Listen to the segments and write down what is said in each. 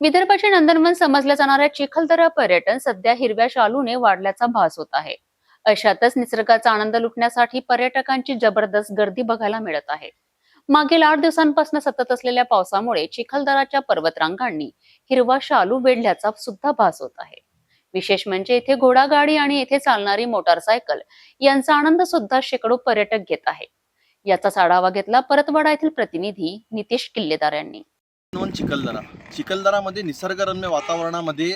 विदर्भाचे नंदनवन समजल्या जाणाऱ्या चिखलदरा पर्यटन सध्या हिरव्या शालूने वाढल्याचा भास होत आहे. अशातच निसर्गाचा आनंद लुटण्यासाठी पर्यटकांची जबरदस्त गर्दी बघायला मिळत आहे. मागील आठ दिवसांपासून सतत असलेल्या पावसामुळे चिखलदराच्या पर्वतरांगांनी हिरवा शालू वेढल्याचा सुद्धा भास होत आहे. विशेष म्हणजे इथे घोडागाडी आणि येथे चालणारी मोटारसायकल यांचा आनंद सुद्धा शेकडो पर्यटक घेत आहे. याचाच आढावा घेतला परतवाडा येथील प्रतिनिधी नितेश किल्लेदार यांनी. नंदनवन चिखलदरा. चिखलदरामध्ये निसर्गरम्य वातावरणामध्ये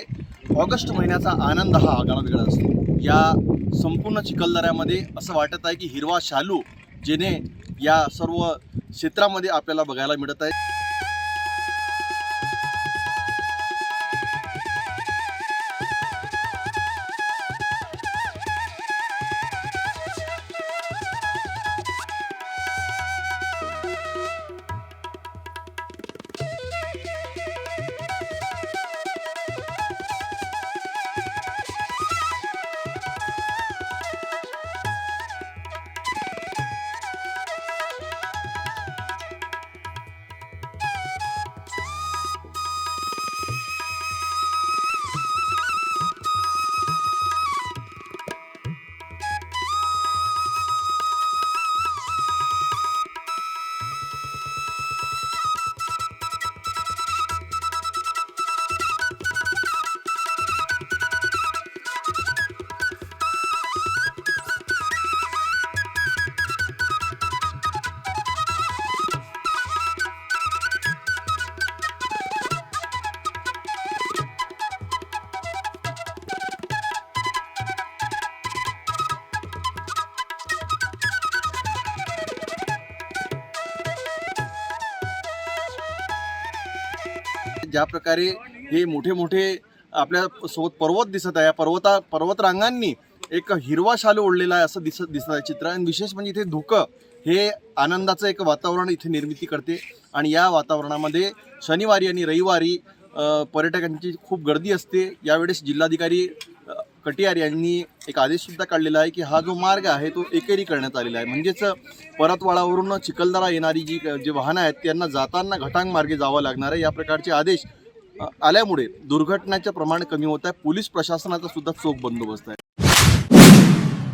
ऑगस्ट महिन्याचा आनंद हा आगळा वेगळा असतो. या संपूर्ण चिखलदऱ्यामध्ये असं वाटत आहे की हिरवा शालू जेणे या सर्व क्षेत्रामध्ये आपल्याला बघायला मिळत आहे. ज्या प्रकारे हे मोठे मोठे आपल्यासोबत पर्वत दिसत आहे. या पर्वता पर्वतरांगांनी एक हिरवा शालू ओढलेला आहे असं दिसत दिसत आहे चित्र. आणि विशेष म्हणजे इथे धुकं हे आनंदाचं एक वातावरण इथे निर्मिती करते. आणि या वातावरणामध्ये शनिवारी आणि रविवारी पर्यटकांची खूप गर्दी असते. यावेळेस जिल्हाधिकारी कटियार यांनी एक आदेशसुद्धा काढलेला आहे की हा जो मार्ग आहे तो एकेरी करण्यात आलेला आहे. म्हणजेच परतवाडावरून चिखलदरा येणारी जी जे वाहनं आहेत त्यांना जाताना घटांग मार्गे जावं लागणार आहे. या प्रकारचे आदेश आल्यामुळे दुर्घटनाचं प्रमाण कमी होत आहे. पोलीस प्रशासनाचा सुद्धा चोख बंदोबस्त आहे.